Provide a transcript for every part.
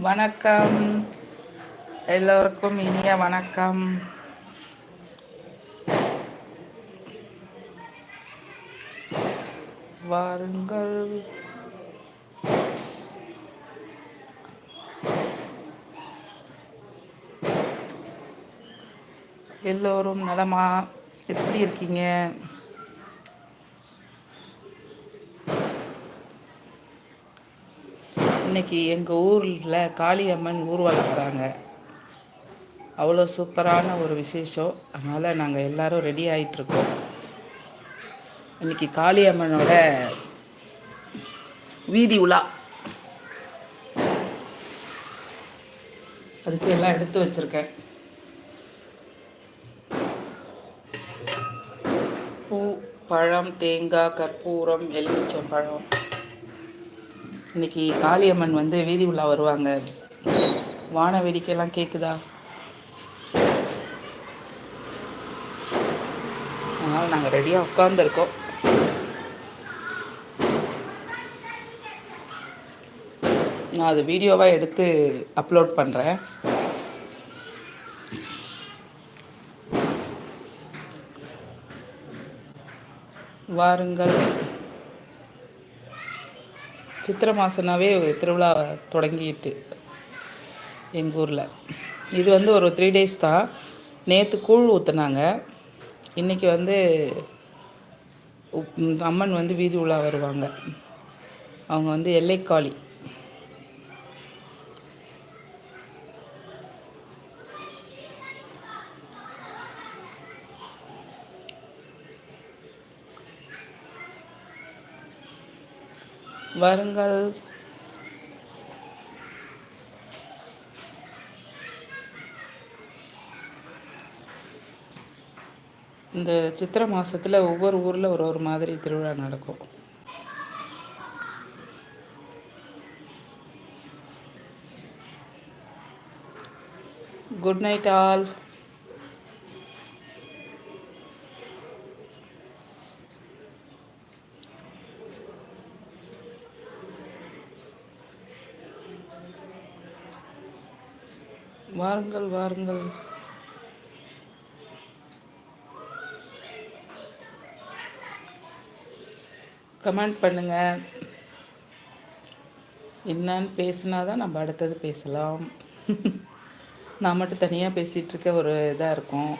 வணக்கம். எல்லோருக்கும் இனிய வணக்கம். வாருங்கள். எல்லோரும் நலமா எப்படி இருக்கீங்க? இன்னைக்கு எங்கள் ஊரில் காளியம்மன் ஊர்வலம் வராங்க அவ்வளோ சூப்பரான ஒரு விசேஷம். அதனால் நாங்கள் எல்லோரும் ரெடி ஆகிட்டுருக்கோம் இன்னைக்கு காளியம்மனோட வீதி உலா. அதுக்கு எல்லாம் எடுத்து வச்சுருக்கேன். பூ பழம் தேங்காய் கற்பூரம் எலுமிச்சம்பழம். இன்னைக்கு காளியம்மன் வந்து வீதி உலா வருவாங்க. வான வேடிக்கையெல்லாம் கேட்குதா அதனால் நாங்கள் ரெடியாக உட்காந்துருக்கோம் நான் அது வீடியோவாக எடுத்து அப்லோட் பண்ணுறேன் வாருங்கள். சித்திரை மாதம்னாவே திருவிழா தொடங்கிட்டு எங்கள் ஊரில். இது வந்து ஒரு த்ரீ டேஸ் தான். நேற்று கூழ் ஊற்றுனாங்க இன்றைக்கி வந்து அம்மன் வந்து வீதி உலா வருவாங்க. அவங்க வந்து எல்லைக்காளி. வருங்கள். இந்த சித்திரை மாதத்தில் ஒவ்வொரு ஊரில் ஒரு ஒரு மாதிரி திருவிழா நடக்கும். குட் நைட் ஆல் வாருங்கள் வாருங்கள். கமெண்ட் பண்ணுங்கள் என்னன்னு பேசுனா தான் நம்ம அடுத்தது பேசலாம். நான் மட்டும் தனியாக பேசிகிட்ருக்க ஒரு இதாக இருக்கும்.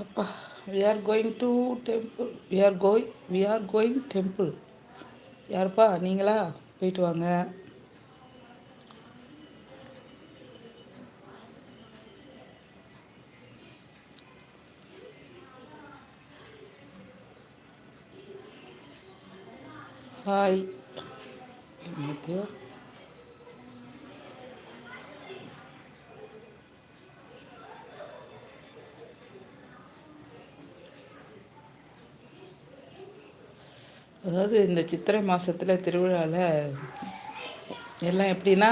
அப்பா we are going to temple we are going we are going temple யாருப்பா நீங்களா போயிட்டு வாங்க ஹாய் என்னத்தையோ அதாவது இந்த சித்திரை மாதத்தில் திருவிழாவில் எல்லாம் எப்படின்னா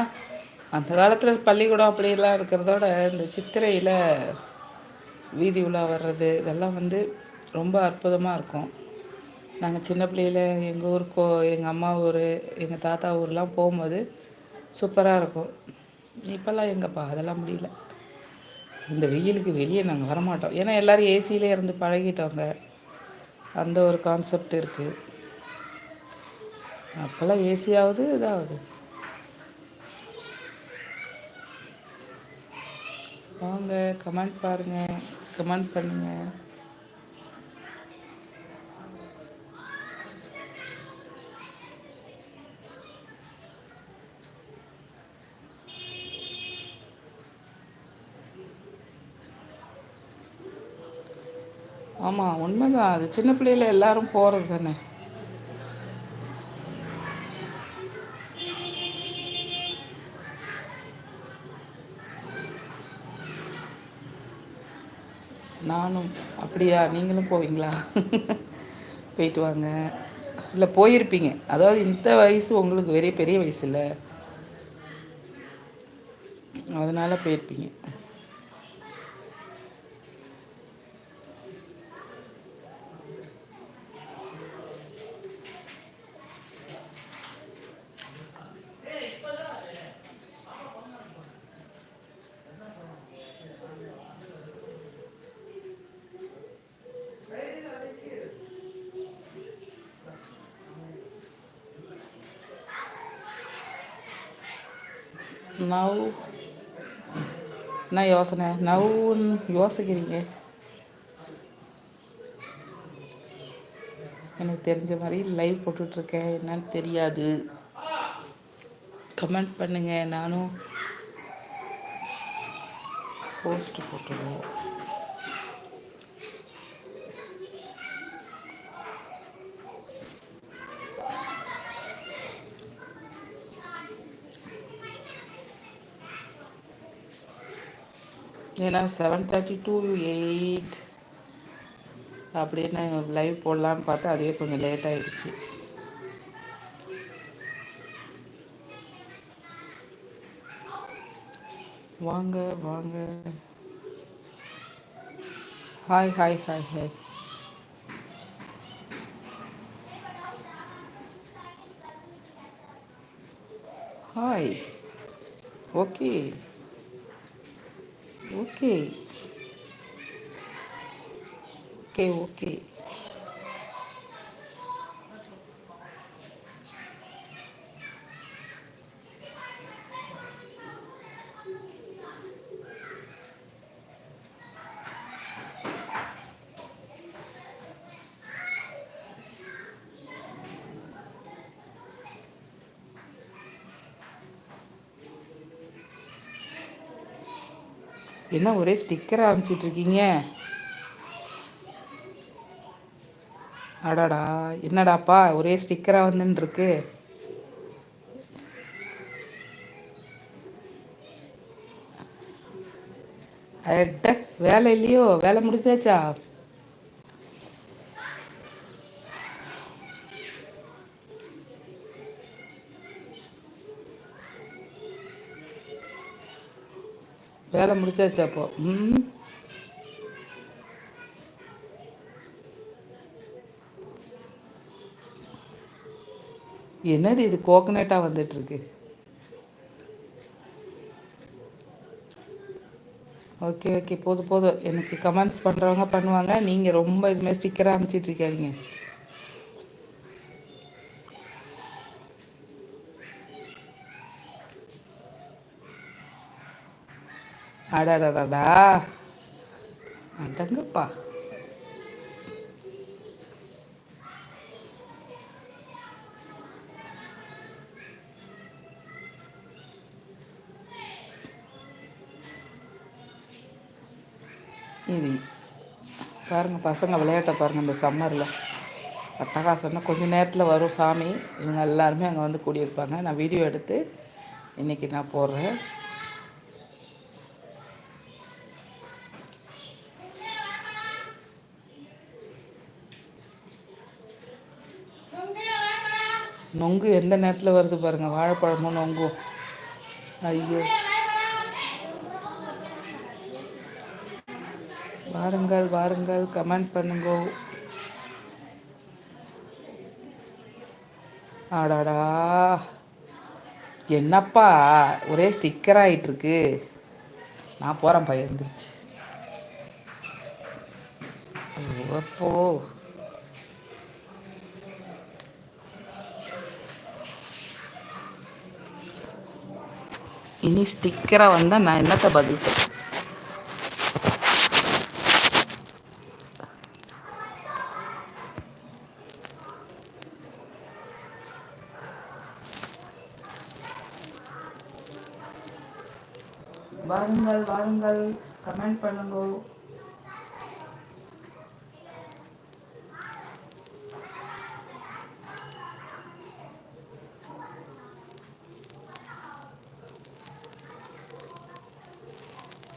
அந்த காலத்தில் பள்ளிக்கூடம் அப்படிலாம் இருக்கிறதோட இந்த சித்திரையில் வீதி உலா வர்றது இதெல்லாம் வந்து ரொம்ப அற்புதமாக இருக்கும். நாங்கள் சின்ன பிள்ளையில் எங்கள் ஊர் கோ எங்கள் அம்மா ஊர் எங்கள் தாத்தா ஊர்லாம் போகும்போது சூப்பராக இருக்கும். இப்போல்லாம் எங்கப்பா? அதெல்லாம் முடியல. இந்த வெயிலுக்கு வெளியே நாங்கள் வரமாட்டோம். ஏன்னா எல்லோரும் ஏசியிலே இருந்து பழகிட்டோங்க அந்த ஒரு கான்செப்ட் இருக்குது அப்போல்லாம் ஏசியாவது இதாகுது வாங்க கமெண்ட் பாருங்கள் கமெண்ட் பண்ணுங்கள் ஆமாம் உண்மைதான். அது சின்ன பிள்ளையில எல்லாரும் போகிறது தானே நானும் அப்படியா? நீங்களும் போவீங்களா? போயிட்டு வாங்க. இல்லை போயிருப்பீங்க. அதாவது இந்த வயசு உங்களுக்கு வெரிய பெரிய வயசு இல்லை. அதனால போயிருப்பீங்க. நவ் என்ன யோசனை? நவ்வுன்னு யோசிக்கிறீங்க. எனக்கு தெரிஞ்ச மாதிரி லைவ் போட்டுட்ருக்கேன். என்னன்னு தெரியாது. கமெண்ட் பண்ணுங்க. நானும் போஸ்ட் போட்டுருவோம். ஏன்னா செவன் தேர்ட்டி டூ எயிட் அப்படின்னு லைவ் போடலான்னு பார்த்தா அதுவே கொஞ்சம் லேட் ஆகிடுச்சு வாங்க வாங்க. Hi hi hi hi hi okay okay okay okay என்ன ஒரே ஸ்டிக்கர் இருக்கீங்க அடாடா என்னடாப்பா ஒரே ஸ்டிக்கராக வந்துன்னு அட்ட வேலை இல்லையோ? வேலை முடிச்சாச்சா? வேலை முடிச்சாச்சா அப்போ. ம். என்னது இது கோகனட்டாக வந்துட்டுருக்கு? Okay okay. போதும் போதும். எனக்கு கமெண்ட்ஸ் பண்ணுறவங்க பண்ணுவாங்க. நீங்கள் ரொம்ப இதுமாதிரி ஸ்டிக்கராக அனுப்பிச்சிட்ருக்காதீங்க அடடடா அடங்கப்பா. இது பாருங்கள் பசங்க விளையாட்ட பாருங்கள் இந்த சம்மரில் அட்டகாசம்னா கொஞ்சம் நேரத்தில் வரும் சாமி. இவங்க எல்லாருமே அங்கே வந்து கூடியிருப்பாங்க. நான் வீடியோ எடுத்து இன்றைக்கி நான் போடுறேன். நொங்கு எந்த நேரத்தில் வருது பாருங்கள் வாழைப்பழமும் நொங்கும் ஐயோ. வாருங்கள் வாருங்கள். கமெண்ட் பண்ணுங்க. ஆடாடா என்னப்பா? ஒரே ஸ்டிக்கர் ஆகிட்டுருக்கு நான் போகிறேன் பையன் எழுந்திரிச்சு அப்போ இனி ஸ்டிக்கராக வந்தால் நான் என்னத்தை பதில் வாருங்கள் வாருங்கள். கமெண்ட் பண்ணுங்க.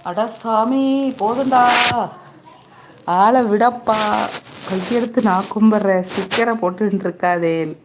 அட சாமி போதுண்டா. ஆளை விடப்பா. கையெடுத்து நான் கும்பிட்றேன். ஸ்டிக்கரை போட்டுன்னு இருக்காதே.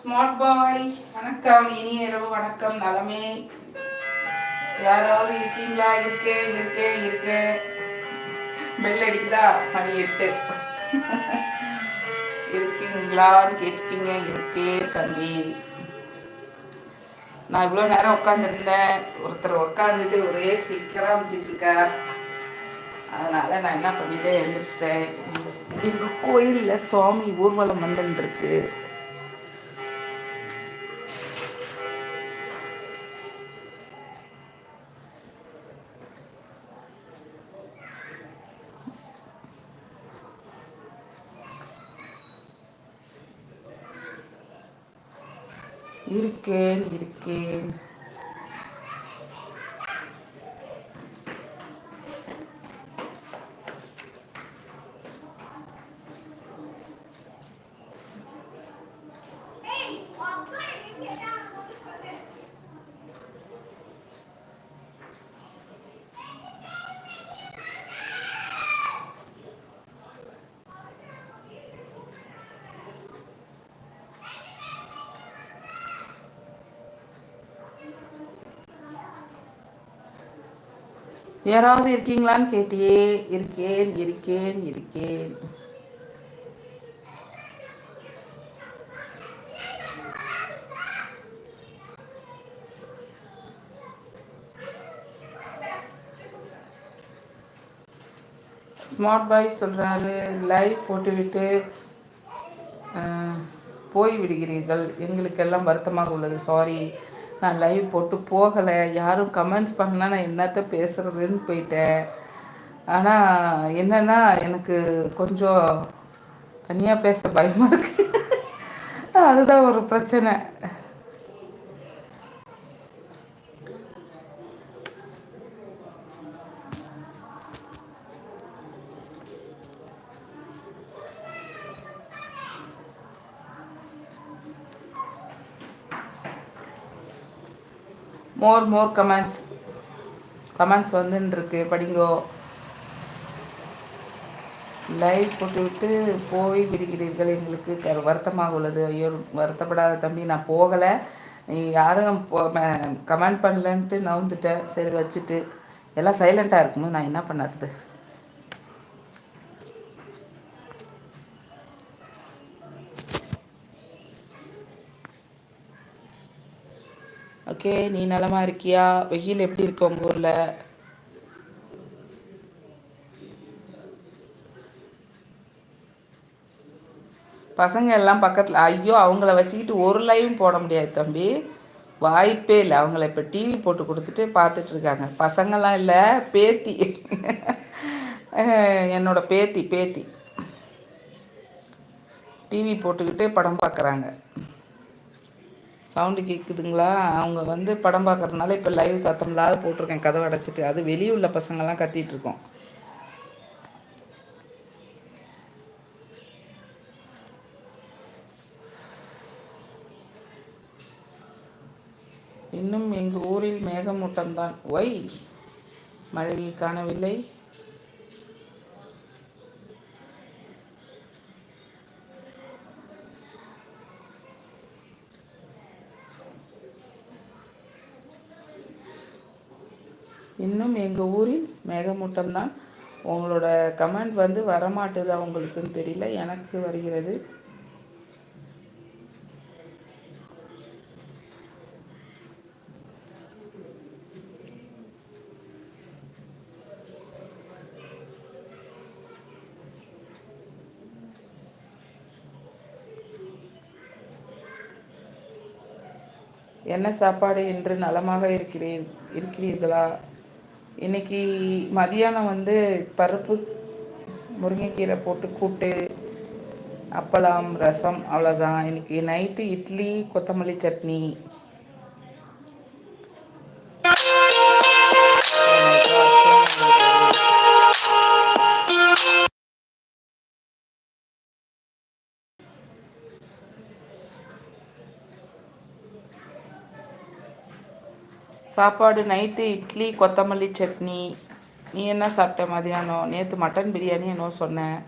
ஸ்மார்ட் பாய் வணக்கம். இனிய இரவு வணக்கம். நலமே. யாராவது இருக்கீங்களா? இருக்கேன் இருக்கேன் இருக்கேன் பெல் அடிக்குதா? மணி எட்டு. இருக்கீங்களான்னு கேட்டுக்கீங்க. இருக்கேன் தம்பி. நான் இவ்வளோ நேரம் உட்காந்துருந்தேன் ஒருத்தர் உட்காந்துட்டு ஒரே சீக்கிரம் அமைச்சிட்டு இருக்கார். அதனால நான் என்ன பண்ணிட்டேன்? எழுந்திரிச்சிட்டேன். எங்கள் கோயிலில் சுவாமி ஊர்வலம் வந்துன்னு இருக்கேன் இருக்கேன். யாராவது இருக்கீங்களான்னு கேட்டியே இருக்கேன் இருக்கேன் இருக்கேன். ஸ்மார்ட் பாய் சொல்கிறாரு லைவ் போட்டுவிட்டு போய் விடுகிறீர்கள் எங்களுக்கெல்லாம் வருத்தமாக உள்ளது. சாரி நான் லைவ் போட்டு போகலை. யாரும் கமெண்ட்ஸ் பண்ணால் நான் என்னத்த பேசுகிறதுன்னு போயிட்டேன். ஆனால் என்னென்னா எனக்கு கொஞ்சம் தனியாக பேச பயமாக இருக்கு. அதுதான் ஒரு பிரச்சனை. மோர் மோர் கமெண்ட்ஸ் கமெண்ட்ஸ் வந்துருக்கு படிங்கோ. லைவ் போட்டுவிட்டு போய் விடுகிறீர்கள் எங்களுக்கு. க வருத்தமாக உள்ளது. ஐயோ வருத்தப்படாத தம்பி நான் போகலை. நீ யாரும் கமெண்ட் பண்ணலன்ட்டு நவுந்துட்டேன். சரி வச்சுட்டு. எல்லாம் சைலண்ட்டாக இருக்கும்போது நான் என்ன பண்ணுறது? ஓகே நீ நலமா இருக்கியா? வெயில் எப்படி இருக்கு உங்க ஊரில்? பசங்க எல்லாம் பக்கத்தில் ஐயோ அவங்கள வச்சுக்கிட்டு ஒரு லைவும் போட முடியாது தம்பி. வாய்ப்பே இல்லை. அவங்கள இப்போ டிவி போட்டு கொடுத்துட்டு பார்த்துட்டு இருக்காங்க. பசங்கள்லாம் இல்லை பேத்தி. என்னோட பேத்தி பேத்தி. டிவி போட்டுக்கிட்டு படம் பார்க்குறாங்க. சவுண்டு கேட்குதுங்களா அவங்க வந்து படம் பார்க்குறதுனால இப்போ லைவ் சத்தம்லாத போட்டிருக்கேன். கதவை அடைச்சிட்டு. அது வெளியே உள்ள பசங்கள்லாம் கத்திட்டு இருக்கோம். இன்னும் எங்கள் ஊரில் மேகமூட்டம்தான் ஒய்! மழையை காணவில்லை. இன்னும் எங்கள் ஊரில் மேகமூட்டம் தான் உங்களோட கமெண்ட் வந்து வரமாட்டுது அவங்களுக்குன்னு தெரியல எனக்கு வருகிறது. என்ன சாப்பாடு என்று நலமாக இருக்கிறீர் இருக்கிறீர்களா? இன்றைக்கி மதியானம் வந்து பருப்பு முருங்கைக்கீரை போட்டு கூட்டு அப்பளம் ரசம் அவ்வளோதான் இன்றைக்கி நைட்டு இட்லி கொத்தமல்லி சட்னி. சாப்பாடு நைட்டு இட்லி கொத்தமல்லி சட்னி. நீ என்ன சாப்பிட்ட மதியானம்? நேற்று மட்டன் பிரியாணி என்னவோ சொன்னேன்.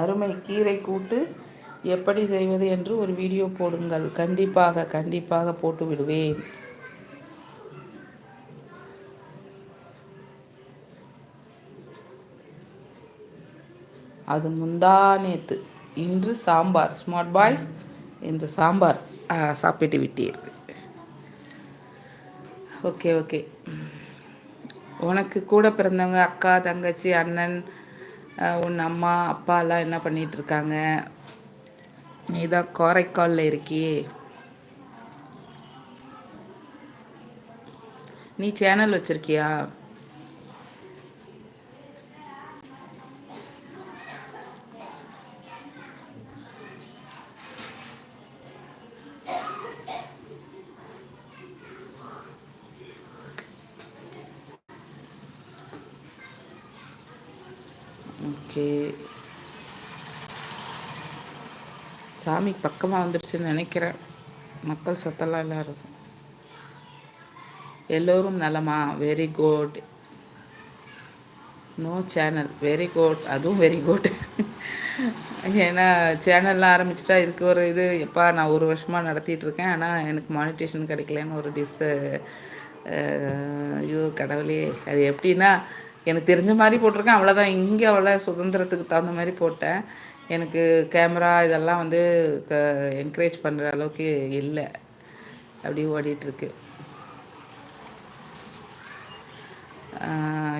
அருமை கீரை கூட்டு எப்படி செய்வது என்று ஒரு வீடியோ போடுங்கள். கண்டிப்பாக கண்டிப்பாக போட்டு விடுவேன். அது முந்தா நேத்து. இன்று சாம்பார். ஸ்மார்ட் பாய் இன்று சாம்பார். சாப்பிட்டு விட்டீர். Okay okay. உனக்கு கூட பிறந்தவங்க அக்கா தங்கச்சி அண்ணன் உன் அம்மா அப்பாலாம் என்ன பண்ணிகிட்ருக்காங்க நீ தான் காரைக்காலில் இருக்கியே. நீ சேனல் வச்சுருக்கியா ஓகே சாமி பக்கமாக வந்துடுச்சுன்னு நினைக்கிறேன். மக்கள் சத்தெல்லாம் எல்லோரும். எல்லோரும் நலமா? Very good no channel very good அதுவும் வெரி குட் ஏன்னா சேனல்லாம் ஆரம்பிச்சிட்டா இதுக்கு ஒரு இது எப்பா நான் ஒரு வருஷமாக நடத்திட்டு இருக்கேன். ஆனால் எனக்கு மானிட்டேஷன் கிடைக்கலன்னு ஒரு டிஸ் ஐயோ கடவுளே. அது எப்படின்னா எனக்கு தெரிஞ்ச மாதிரி போட்டிருக்கேன். அவ்வளோதான் இங்கே அவ்வளோ சுதந்திரத்துக்கு தகுந்த மாதிரி போட்டேன். எனக்கு கேமரா இதெல்லாம் வந்து க என்கரேஜ் பண்ணுற அளவுக்கு இல்லை. அப்படி ஓடிட்டுருக்கு.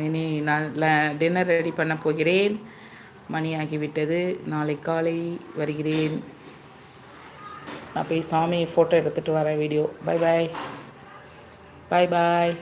இனி நான் டின்னர் ரெடி பண்ண போகிறேன். மணியாகிவிட்டது நாளை காலை வருகிறேன். நான் போய் சாமி ஃபோட்டோ எடுத்துகிட்டு வரேன் வீடியோ பாய் பாய் பாய் பாய்